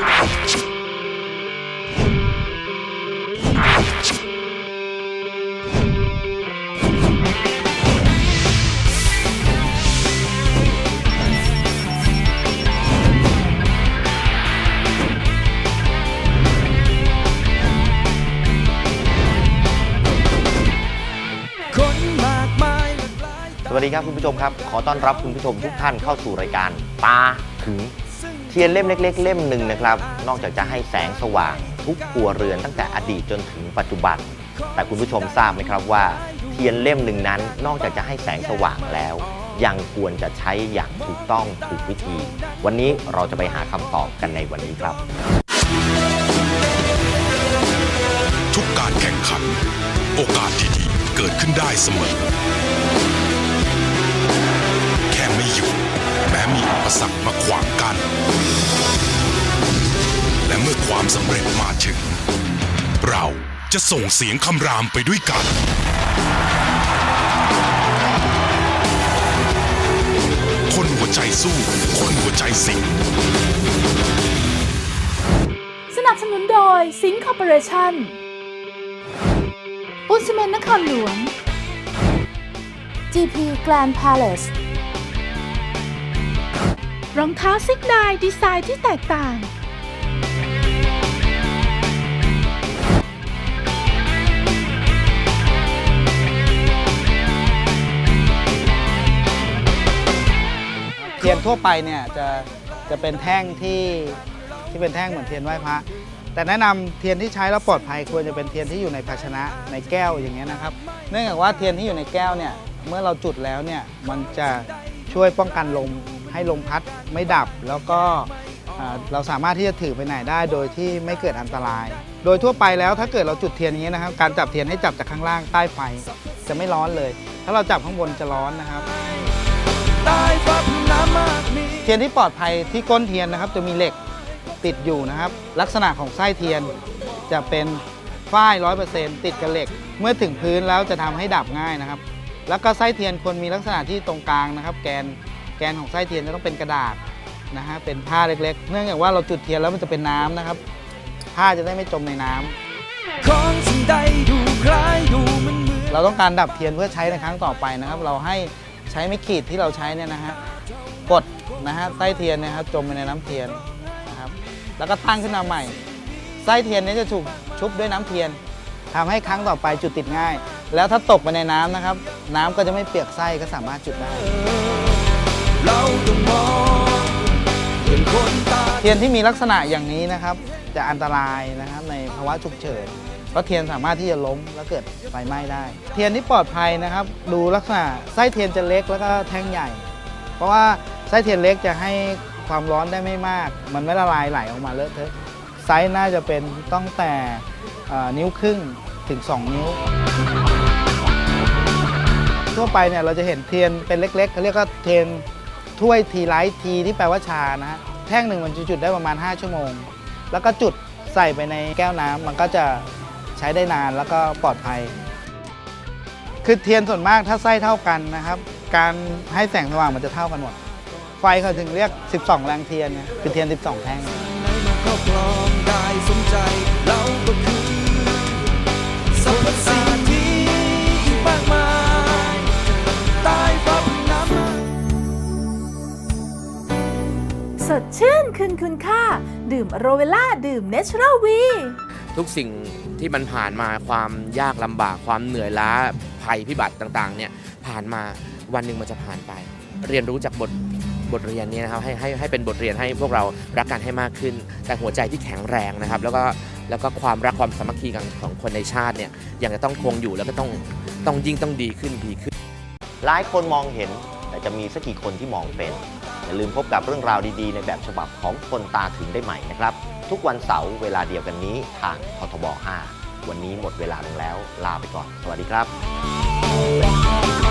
สวัสดีครับคุณผู้ชมครับ ขอต้อนรับคุณผู้ชมทุกท่านเข้าสู่รายการตาถึง เทียนเล่มเล็ก ๆ เล่มหนึ่งนะครับ นอกจากจะให้แสงสว่างทุกครัวเรือนตั้งแต่อดีตจนถึงปัจจุบัน แต่คุณผู้ชมทราบไหมครับว่า เทียนเล่มหนึ่งนั้น นอกจากจะให้แสงสว่างแล้ว ยังควรจะใช้อย่างถูกต้องถูกวิธี วันนี้เราจะไปหาคำตอบกันในวันนี้ครับ ทุกการแข่งขัน โอกาสดีๆ เกิดขึ้นได้เสมอ แค่ไม่หยุดแม้มีอุปสรรคมาขวางกัน ความสำเร็จมาถึง เราจะส่งเสียงคำรามไปด้วยกัน คนหัวใจสู้ คนหัวใจสิงสนับสนุนโดยสิงคอร์ปอเรชั่นปูนซีเมนต์นครหลวง GP Grand Palace รองเท้าซิกนายดีไซน์ที่แตกต่าง ทั่วไปเนี่ยจะจะเป็นแท่งที่ที่เป็นแท่งเหมือนเทียนไหว้พระ แต่แนะนำเทียนที่ใช้แล้วปลอดภัยควรจะเป็นเทียนที่อยู่ในภาชนะในแก้วอย่างเงี้ยนะครับ เนื่องจากว่าเทียนที่อยู่ในแก้วเนี่ยเมื่อเราจุดแล้วเนี่ยมันจะช่วยป้องกันลมให้ลมพัดไม่ดับแล้วก็เราสามารถที่จะถือไปไหนได้โดยที่ไม่เกิดอันตราย โดยทั่วไปแล้วถ้าเกิดเราจุดเทียนอย่างนี้ยนะครับ การจับเทียนให้จับจากข้างล่างใต้ไฟจะไม่ร้อนเลย ถ้าเราจับข้างบนจะร้อนนะครับ ทียนที่ปลอดภัยที่ก้นเทียนนะครับ จะมีเหล็กติดอยู่นะครับ ลักษณะของไส้เทียนจะเป็นฝ้ายร้อยเปอร์เซ็นต์ติดกับเหล็ก เมื่อถึงพื้นแล้วจะทำให้ดับง่ายนะครับ แล้วก็ไส้เทียนควรมีลักษณะที่ตรงกลางนะครับ แกนแกนของไส้เทียนจะต้องเป็นกระดาษนะฮะเป็นผ้าเล็กๆ เนื่องจากว่าเราจุดเทียนแล้วมันจะเป็นน้ำนะครับ ผ้าจะได้ไม่จมในน้ำของสิ่งใดดูคล้ายดูมันเหมือนเราต้องการดับเทียนเพื่อใช้ในครั้งต่อไปนะครับ เราให้ใช้ไม้ขีดที่เราใช้เนี่ยนะฮะกด นะฮะไส้เทียนนะครับจมไปในน้ำเทียนนะครับแล้วก็ตั้งขึ้นมาใหม่ ไส้เทียนนี้จะถูกชุบด้วยน้ำเทียนทำให้ครั้งต่อไปจุดติดง่าย แล้วถ้าตกไปในน้ำนะครับ น้ำก็จะไม่เปียกไส้ก็สามารถจุดได้เราต้องมองเป็นคนตาเทียนที่มีลักษณะอย่างนี้นะครับ จะอันตรายนะครับในภาวะฉุกเฉินเพราะเทียนสามารถที่จะล้มแล้วเกิดไฟไหม้ได้ เทียนที่ปลอดภัยนะครับ ดูลักษณะไส้เทียนจะเล็กแล้วก็แท่งใหญ่ เพราะว่า ไส้เทียนเล็กจะให้ความร้อนได้ไม่มาก มันไม่ละลายไหลออกมาเลอะเทอะไซส์น่าจะเป็นตั้งแต่นิ้วครึ่งถึง 2 นิ้ว ทั่วไปเนี่ยเราจะเห็นเทียนเป็นเล็กๆเขาเรียกว่าเทียนถ้วยทีไลท์ทีที่แปลว่าชานะฮะแท่งหนึ่งมันจะจุดได้ประมาณ 5 ชั่วโมง แล้วก็จุดใส่ไปในแก้วน้ำมันก็จะใช้ได้นานแล้วก็ปลอดภัย คือเทียนส่วนมากถ้าไส้เท่ากันนะครับ การให้แสงสว่างมันจะเท่ากันหมด ไฟเขาถึงเรียก 12 แรงเทียนเนี่ยคือเทียน 12 แท่งไหนมาครอบครองได้สมใจเราก็คือสรรพสิ่งที่ยิ่งมากมายใต้ฟ้าพื้นน้ำมาสดชื่นคืนคุณค่า ดื่มโรเวล่า ดื่มเนเชอรัลวี ทุกสิ่งที่มันผ่านมาความยากลำบากความเหนื่อยล้าภัยพิบัติต่าง ๆ เนี่ย ผ่านมาวันหนึ่งมันจะผ่านไป เรียนรู้จากบท บทเรียนนี้นะครับให้ให้ให้เป็นบทเรียนให้พวกเรารักกันให้มากขึ้น แต่หัวใจที่แข็งแรงนะครับ แล้วก็แล้วก็ความรักความสามัคคีกันของคนในชาติเนี่ยยังจะต้องคงอยู่แล้วก็ต้องต้องยิ่งต้องดีขึ้นดีขึ้น หลายคนมองเห็นแต่จะมีสักกี่คนที่มองเป็น อย่าลืมพบกับเรื่องราวดีๆ ในแบบฉบับของคนตาถึงได้ใหม่นะครับ ทุกวันเสาร์เวลาเดียวกันนี้ทางททบ 5 วันนี้หมดเวลาลงแล้ว ลาไปก่อน สวัสดีครับ